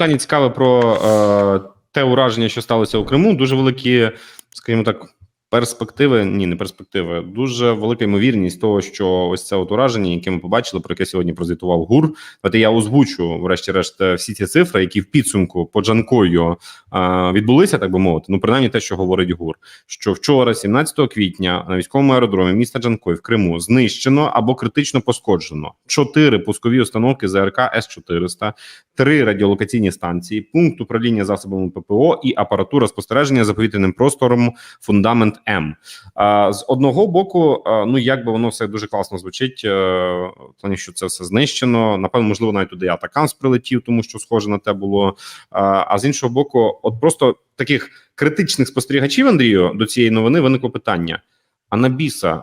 питання цікаве про е, те ураження, що сталося у Криму. Дуже великі, скажімо так, перспективи. Ні, не перспективи. Дуже велика ймовірність того, що ось це от ураження, яке ми побачили, про яке сьогодні прозвітував ГУР. От я озвучу, врешті-решт, всі ці цифри, які в підсумку по Джанкою е, відбулися, так би мовити. Ну, принаймні те, що говорить ГУР, що вчора, 17 квітня, на військовому аеродромі міста Джанкой в Криму знищено або критично пошкоджено чотири пускові установки ЗРК С-400, три радіолокаційні станції, пункт управління засобами ППО і апаратура спостереження за повітряним простором фундамент М. З одного боку, ну як би воно все дуже класно звучить, е, плані, що це все знищено. Напевно, можливо, навіть туди Атакамс прилетів, тому що схоже на те було. А з іншого боку, от просто таких критичних спостерігачів Андрію до цієї новини виникло питання: а на біса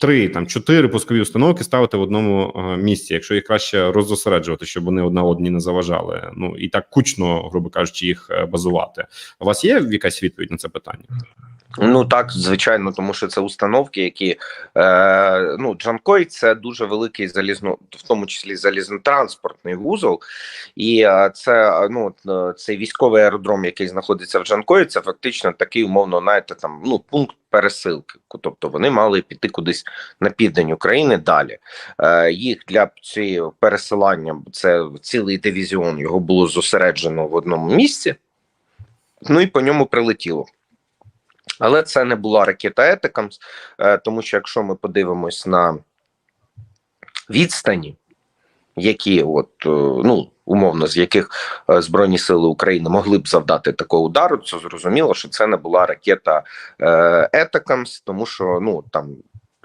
три там чотири пускові установки ставити в одному е, місці, якщо їх краще роззосереджувати, щоб вони одна одній не заважали. Ну і так кучно, грубо кажучи, їх е, базувати. У вас є якась відповідь на це питання? Ну так, звичайно, тому що це установки, які е, ну Джанкой це дуже великий залізно, в тому числі залізнотранспортний вузол, і е, це ну е, цей військовий аеродром, який знаходиться в Джанкої, це фактично такий умовно, знаєте, там ну пункт пересилки. Тобто вони мали піти кудись на південь України далі. Е, Їх для цієї пересилання це цілий дивізіон. Його було зосереджено в одному місці. Ну і по ньому прилетіло. Але це не була ракета Етикамс, тому що якщо ми подивимось на відстані, які от е, ну умовно з яких е, збройні сили України могли б завдати такого удару, це зрозуміло, що це не була ракета Етакамс, тому що ну там.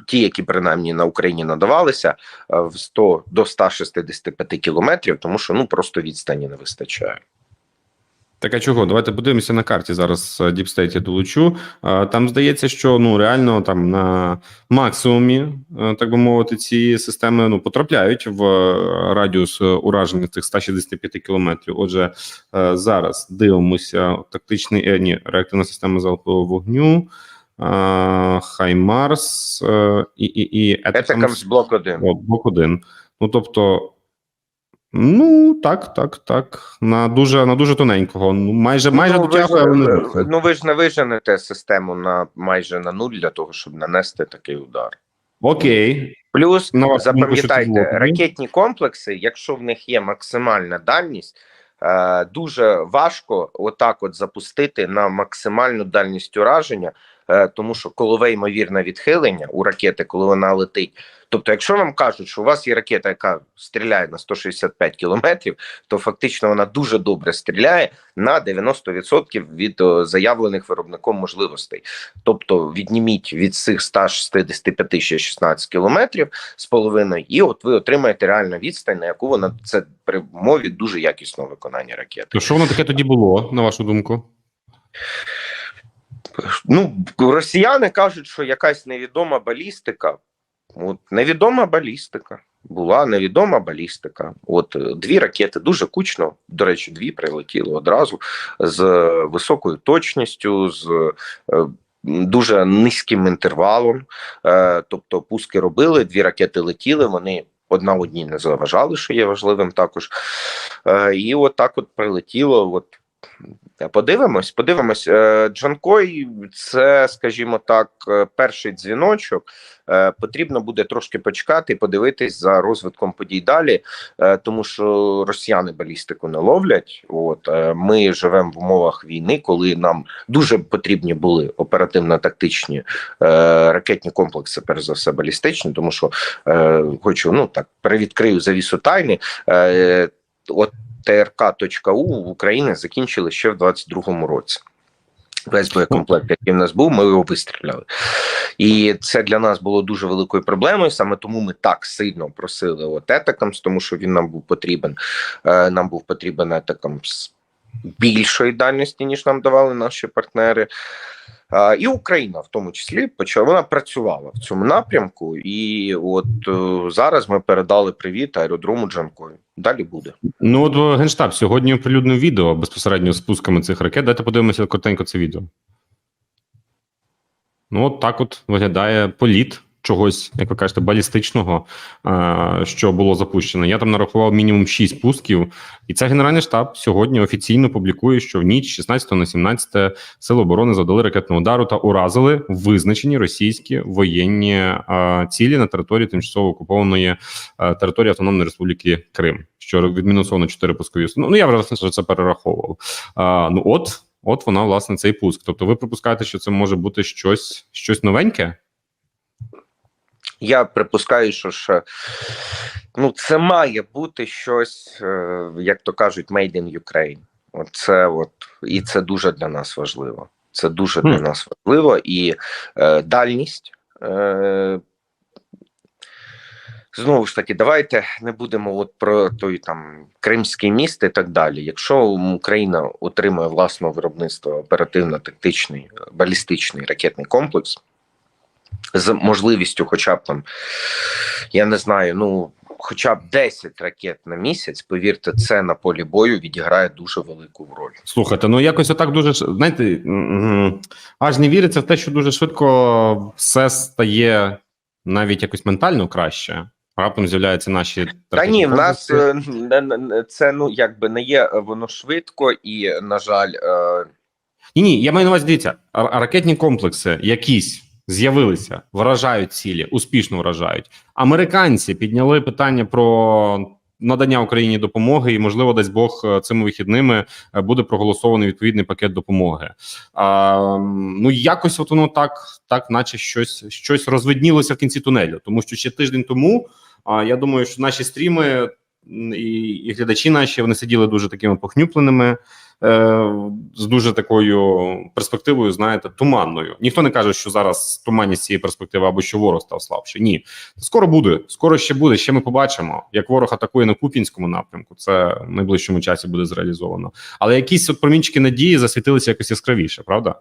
Ті, які принаймні на Україні надавалися е, в 100 до 165 кілометрів, тому що ну просто відстані не вистачає. Так а чого? Давайте подивимося на карті. Зараз Діпстейт я долучу. Там здається, що ну реально там на максимумі, так би мовити, ці системи ну потрапляють в радіус ураження цих 165 кілометрів. Отже, зараз дивимося тактичний е, ні, реактивна система залпового вогню. Хаймарс і і, і Етакамс блок 1. Блок 1. Ну тобто. Ну так, так, так. На дуже на дуже тоненького. Ну майже майже ну, дотягує, але не. Ну ви ж не виженете систему на майже на нуль для того, щоб нанести такий удар. Окей. Плюс Ну, запам'ятайте, ракетні комплекси, якщо в них є максимальна дальність, е, дуже важко отак от запустити на максимальну дальність ураження, тому що колове ймовірне відхилення у ракети, коли вона летить. Тобто, якщо вам кажуть, що у вас є ракета, яка стріляє на 165 кілометрів, то фактично вона дуже добре стріляє на 90% від о, заявлених виробником можливостей. Тобто, відніміть від цих 165 ще 16 кілометрів з половиною, і от ви отримаєте реальну відстань, на яку вона це при мові дуже якісного виконання ракети. То що воно таке тоді було, на вашу думку? Ну, росіяни кажуть, що якась невідома балістика. От невідома балістика. Була невідома балістика. От дві ракети дуже кучно. До речі, дві прилетіли одразу з високою точністю, з е, дуже низьким інтервалом. Е, тобто, пуски робили, дві ракети летіли. Вони одна одній не заважали, що є важливим також. Е, і от так от прилетіло. От Подивимось, подивимось. Джанкой, це, скажімо так, перший дзвіночок. Потрібно буде трошки почекати і подивитись за розвитком подій далі, тому що росіяни балістику не ловлять. От ми живемо в умовах війни, коли нам дуже потрібні були оперативно-тактичні ракетні комплекси, перш за все, балістичні, тому що хочу ну так перевідкрию завісу тайни. От ТРК.У в Україні закінчили ще в 22-му році. Весь боєкомплект, який в нас був, ми його вистріляли. І це для нас було дуже великою проблемою. Саме тому ми так сильно просили от Етакамс, тому що він нам був потрібен. Нам був потрібен Етакамс більшої дальності, ніж нам давали наші партнери. І Україна в тому числі почала вона працювала в цьому напрямку, і от е, зараз ми передали привіт аеродрому Джанкою. Далі буде. Ну от генштаб сьогодні оприлюднив відео безпосередньо з пусками цих ракет. Давайте подивимося коротенько це відео. Ну, от так от виглядає політ чогось, як ви кажете, балістичного, е, що було запущено. Я там нарахував мінімум 6 пусків, і це Генеральний штаб сьогодні офіційно публікує, що в ніч 16 на 17 сили оборони завдали ракетного удару та уразили визначені російські воєнні е, цілі на території тимчасово окупованої е, території Автономної Республіки Крим, що відмінусовано 4 пускові. Ну, ну я вже це перераховував. Ну от. От вона, власне, цей пуск. Тобто, ви припускаєте, що це може бути щось, щось новеньке? Я припускаю, що ж ну, це має бути щось, е, як то кажуть, made in Ukraine. От от, і це дуже для нас важливо. Це дуже для нас важливо. І е, дальність. Е, Знову ж таки, давайте не будемо от про той там Кримський міст і так далі. Якщо Україна отримує власного виробництва оперативно-тактичний балістичний ракетний комплекс з можливістю, хоча б там, я не знаю, ну хоча б 10 ракет на місяць, повірте, це на полі бою відіграє дуже велику роль. Слухайте, ну якось отак дуже знаєте, аж не віриться в те, що дуже швидко все стає навіть якось ментально краще. Раптом з'являються наші Та ні, в нас е, це ну якби не є е, воно швидко, і на жаль, е, Ні, ні, я маю на увазі, дивіться, ракетні комплекси якісь з'явилися, вражають цілі, успішно вражають. Американці підняли питання про надання Україні допомоги, і можливо, дасть Бог е, цими вихідними е, буде проголосований відповідний пакет допомоги. А, ну якось от воно так, так, наче щось, щось розвиднілося в кінці тунелю, тому що ще тиждень тому. А я думаю, що наші стріми і, і глядачі наші вони сиділи дуже такими похнюпленими з дуже такою перспективою, знаєте, туманною. Ніхто не каже, що зараз туманність цієї перспективи або що ворог став слабше. Ні, скоро буде, скоро ще буде. Ще ми побачимо, як ворог атакує на Купінському напрямку. Це в найближчому часі буде зреалізовано. Але якісь от промінчики надії засвітилися якось яскравіше, правда?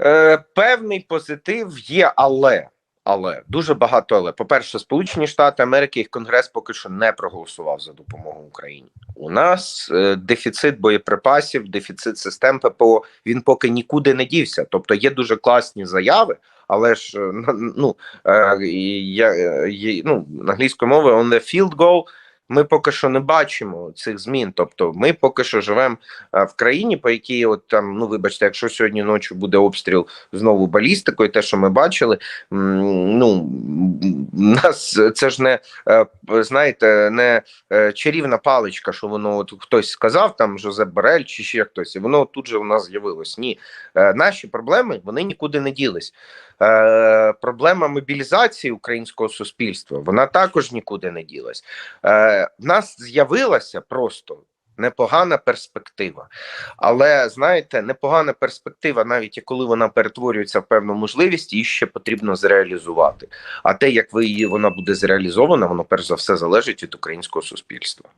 Е, певний позитив є, але але дуже багато. Але по-перше, Сполучені Штати Америки їх Конгрес поки що не проголосував за допомогу Україні. У нас е, дефіцит боєприпасів, дефіцит систем ППО. Він поки нікуди не дівся. Тобто є дуже класні заяви, але ж е, ну е, я е, є, ну англійською мовою on the field goal ми поки що не бачимо цих змін. Тобто, ми поки що живемо е, в країні, по якій, от там, ну вибачте, якщо сьогодні ночі буде обстріл знову балістикою, те, що ми бачили, ну нас це ж не е, знаєте, не е, чарівна паличка, що воно от хтось сказав, там Жозеп Барель чи ще хтось, і воно тут же у нас з'явилось. Ні, наші проблеми вони нікуди не ділись. Е, Проблема мобілізації українського суспільства вона також нікуди не ділась. Е, В нас з'явилася просто непогана перспектива. Але знаєте, непогана перспектива, навіть коли вона перетворюється в певну можливість, її ще потрібно зреалізувати. А те, як ви її вона буде зреалізована, воно перш за все залежить від українського суспільства.